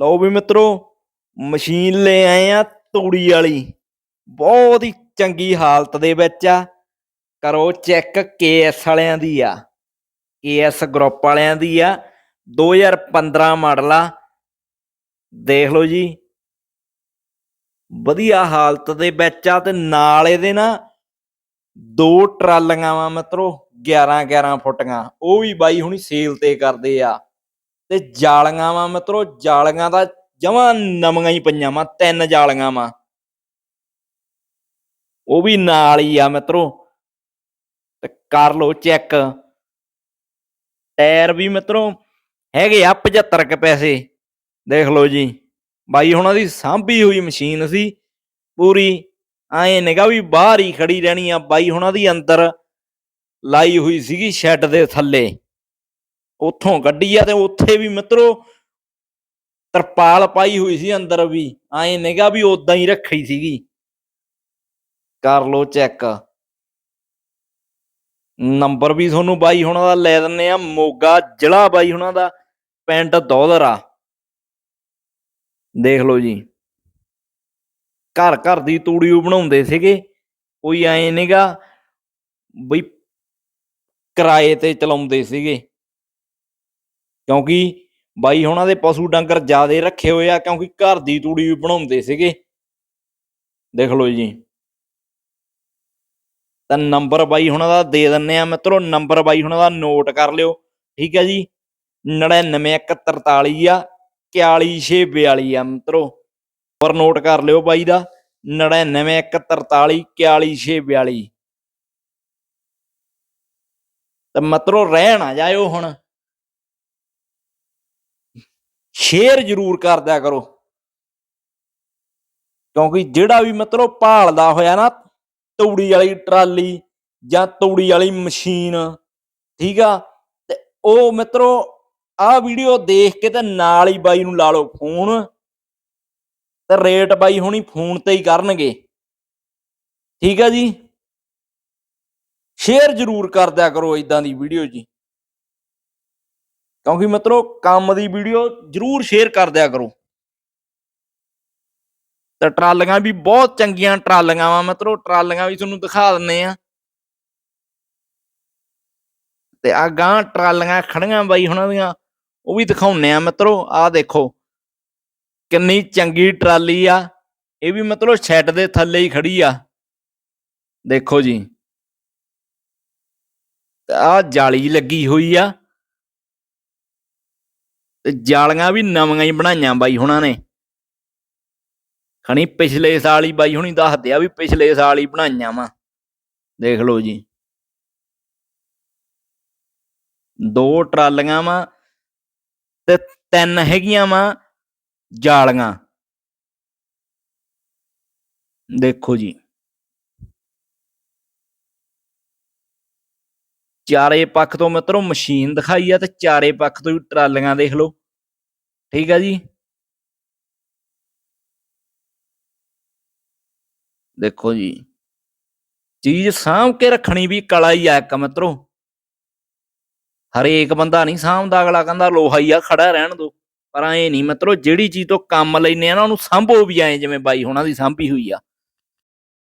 ਲਓ ਵੀ ਮਿੱਤਰੋ, ਮਸ਼ੀਨ ਲੈ ਆਏ ਆ ਤੂੜੀ ਵਾਲੀ। ਬਹੁਤ ਹੀ ਚੰਗੀ ਹਾਲਤ ਦੇ ਵਿੱਚ ਆ। ਕਰੋ ਚੈੱਕ ਕੇਐਸ ਵਾਲਿਆਂ ਦੀ ਆ। ਕੇਐਸ ਗਰੁੱਪ ਵਾਲਿਆਂ ਦੀ ਆ। 2015 ਮਾਡਲ ਆ। ਦੇਖ ਲਓ ਜੀ। ਵਧੀਆ ਹਾਲਤ ਦੇ ਵਿੱਚ ਆ ਤੇ ਨਾਲ ਇਹਦੇ ਨਾ ਦੋ ਟਰਾਲੀਆਂ ਵਾ ਮਿੱਤਰੋ 11 11 ਫੁੱਟੀਆਂ। ਉਹ ਵੀ ਬਾਈ ਹੁਣੀ ਸੇਲ ਤੇ ਕਰਦੇ ਆ। ਤੇ ਜਾਲੀਆਂ ਵਾ ਮਿੱਤਰੋ, ਜਾਲੀਆਂ ਦਾ ਜਮਾਂ ਨਵੀਆਂ ਹੀ ਪਈਆਂ ਵਾ, ਤਿੰਨ ਜਾਲੀਆਂ ਵਾ। ਉਹ ਵੀ ਨਾਲ ਹੀ ਆ ਮਿੱਤਰੋ। ਤੇ ਕਰ ਲਓ ਚੈੱਕ। ਟਾਇਰ ਵੀ ਮਿੱਤਰੋ ਹੈਗੇ ਆ 75 ਕੇ ਪੈਸੇ। ਦੇਖ ਲਓ ਜੀ। ਬਾਈ ਹੁਣਾਂ ਦੀ ਸਾਂਭੀ ਹੋਈ ਮਸ਼ੀਨ ਸੀ। ਪੂਰੀ ਐ ਨਿਗਾ ਵੀ ਬਾਹਰ ਹੀ ਖੜੀ ਰਹਿਣੀ ਆ। ਬਾਈ ਹੁਣਾਂ ਦੀ ਅੰਦਰ ਲਾਈ ਹੋਈ ਸੀਗੀ ਸ਼ੈੱਡ ਦੇ ਥੱਲੇ। ਉੱਥੋਂ ਕੱਢੀ ਆ ਤੇ ਉੱਥੇ ਵੀ ਮਿੱਤਰੋ ਤਰਪਾਲ ਪਾਈ ਹੋਈ ਸੀ ਅੰਦਰ ਵੀ। ਐ ਨਿਗਾ ਵੀ ਉਦਾਂ ਹੀ ਰੱਖੀ ਸੀਗੀ। ਕਰ ਲੋ ਚੈੱਕ। ਨੰਬਰ ਵੀ ਤੁਹਾਨੂੰ ਬਾਈ ਹੁਣਾਂ ਦਾ ਲੈ ਦਿੰਨੇ ਆ। ਮੋਗਾ ਜ਼ਿਲ੍ਹਾ ਬਾਈ ਹੁਣਾਂ ਦਾ, ਪਿੰਡ ਦੌਦਰਾ ਦੇਖ ਲਓ ਜੀ। ਘਰ ਘਰ ਦੀ ਤੂੜੀ ਬਣਾਉਂਦੇ ਸੀਗੇ। ਕੋਈ ਐ ਨਹੀਂਗਾ ਬਈ ਕਿਰਾਏ ਤੇ ਚਲਾਉਂਦੇ ਸੀਗੇ। ਕਿਉਂਕਿ ਬਾਈ ਹੁਣਾਂ ਦੇ ਪਸ਼ੂ ਡੰਗਰ ਜ਼ਿਆਦੇ ਰੱਖੇ ਹੋਏ ਆ, ਕਿਉਂਕਿ ਘਰ ਦੀ ਤੂੜੀ ਵੀ ਬਣਾਉਂਦੇ ਸੀਗੇ। ਦੇਖ ਲਓ ਜੀ। ਤਾਂ ਨੰਬਰ ਬਾਈ ਹੁਣਾਂ ਦਾ ਦੇ ਦਿੰਨੇ ਆ ਮਿੱਤਰੋ, ਨੰਬਰ ਬਾਈ ਹੁਣਾਂ ਦਾ ਨੋਟ ਕਰ ਲਿਓ। ਠੀਕ ਹੈ ਜੀ। 99143 ਆ 41642 ਆ ਮਿੱਤਰੋ। ਪਰ ਨੋਟ ਕਰ ਲਿਓ ਬਾਈ ਦਾ। 99143 41642 ਤਾਂ ਮਿੱਤਰੋ, ਰਹਿਣ ਆ ਜਾਇਓ ਹੁਣ। ਸ਼ੇਅਰ ਜ਼ਰੂਰ ਕਰ ਦਿਆ ਕਰੋ। ਕਿਉਂਕਿ ਜਿਹੜਾ ਵੀ ਮਿੱਤਰੋ ਭਾਲਦਾ ਹੋਇਆ ਨਾ, ਤੂੜੀ ਵਾਲੀ ਟਰਾਲੀ ਜਾਂ ਤੂੜੀ ਵਾਲੀ ਮਸ਼ੀਨ, ਠੀਕ ਆ? ਤੇ ਉਹ ਮਿੱਤਰੋ ਆਹ ਵੀਡੀਓ ਦੇਖ ਕੇ ਤੇ ਨਾਲ ਹੀ ਬਾਈ ਨੂੰ ਲਾ ਲਓ ਫੋਨ। ਤੇ ਰੇਟ ਬਾਈ ਹੁਣੀ ਫੋਨ ਤੇ ਹੀ ਕਰਨਗੇ। ਠੀਕ ਆ ਜੀ? ਸ਼ੇਅਰ ਜ਼ਰੂਰ ਕਰ ਦਿਆ ਕਰੋ ਇਦਾਂ ਦੀ ਵੀਡੀਓ ਜੀ। ਕਿਉਂਕਿ ਮਿੱਤਰੋ ਕੰਮ ਦੀ ਵੀਡੀਓ ਜ਼ਰੂਰ ਸ਼ੇਅਰ ਕਰ ਦਿਆ ਕਰੋ। ਤੇ ਟਰਾਲੀਆਂ ਵੀ ਬਹੁਤ ਚੰਗੀਆਂ ਟਰਾਲੀਆਂ ਵਾ ਮਿੱਤਰੋ, ਟਰਾਲੀਆਂ ਵੀ ਤੁਹਾਨੂੰ ਦਿਖਾ ਦਿੰਨੇ ਆ। ਤੇ ਆ ਗਾਂ ਟਰਾਲੀਆਂ ਖੜੀਆਂ ਬਾਈ ਉਹਨਾਂ ਦੀਆਂ, ਉਹ ਵੀ ਦਿਖਾਉਨੇ ਆ ਮਿੱਤਰੋ ਆ ਦੇਖੋ। ਕਿੰਨੀ ਚੰਗੀ ਟਰਾਲੀ ਆ, ਇਹ ਵੀ ਮਿੱਤਰੋ ਸ਼ੈੱਡ ਦੇ ਥੱਲੇ ਹੀ ਖੜੀ ਆ। ਦੇਖੋ ਜੀ। ਤੇ ਆ ਜਾਲੀ ਲੱਗੀ ਹੋਈ ਆ। ਤੇ ਜਾਲੀਆਂ ਵੀ ਨਵੀਆਂ ਹੀ ਬਣਾਈਆਂ ਬਾਈ ਹੁਣਾਂ ਨੇ। ਖਣੀ ਪਿਛਲੇ ਸਾਲ ਹੀ ਬਾਈ ਹੁਣੀ ਦੱਸਦੇ ਆ ਵੀ ਪਿਛਲੇ ਸਾਲ ਹੀ ਬਣਾਈਆਂ ਵਾ। ਦੇਖ ਲਓ ਜੀ। ਦੋ ਟਰਾਲੀਆਂ ਵਾ ਤੇ ਤਿੰਨ ਹੈਗੀਆਂ ਵਾ ਜਾਲੀਆਂ। ਦੇਖੋ ਜੀ। ਚਾਰੇ ਪੱਖ ਤੋਂ ਮਿੱਤਰੋ ਮਸ਼ੀਨ ਦਿਖਾਈ ਆ ਤੇ ਚਾਰੇ ਪੱਖ ਤੋਂ ਵੀ ਟਰਾਲੀਆਂ ਦੇਖ ਲਓ। ਠੀਕ ਆ ਜੀ। ਦੇਖੋ ਜੀ, ਚੀਜ਼ ਸਾਂਭ ਕੇ ਰੱਖਣੀ ਵੀ ਕਲਾ ਹੀ ਆ ਇੱਕ ਮਿੱਤਰੋ। ਹਰੇਕ ਬੰਦਾ ਨਹੀਂ ਸਾਂਭਦਾ, ਅਗਲਾ ਕਹਿੰਦਾ ਲੋਹਾ ਹੀ ਆ, ਖੜਾ ਰਹਿਣ ਦੋ। ਪਰ ਐ ਨਹੀਂ ਮਿੱਤਰੋ, ਜਿਹੜੀ ਚੀਜ਼ ਤੋਂ ਕੰਮ ਲੈਨੇ ਆ ਨਾ, ਉਹਨੂੰ ਸਾਂਭੋ ਵੀ ਐ, ਜਿਵੇਂ ਬਾਈ ਹੁਣਾਂ ਦੀ ਸਾਂਭੀ ਹੋਈ ਆ।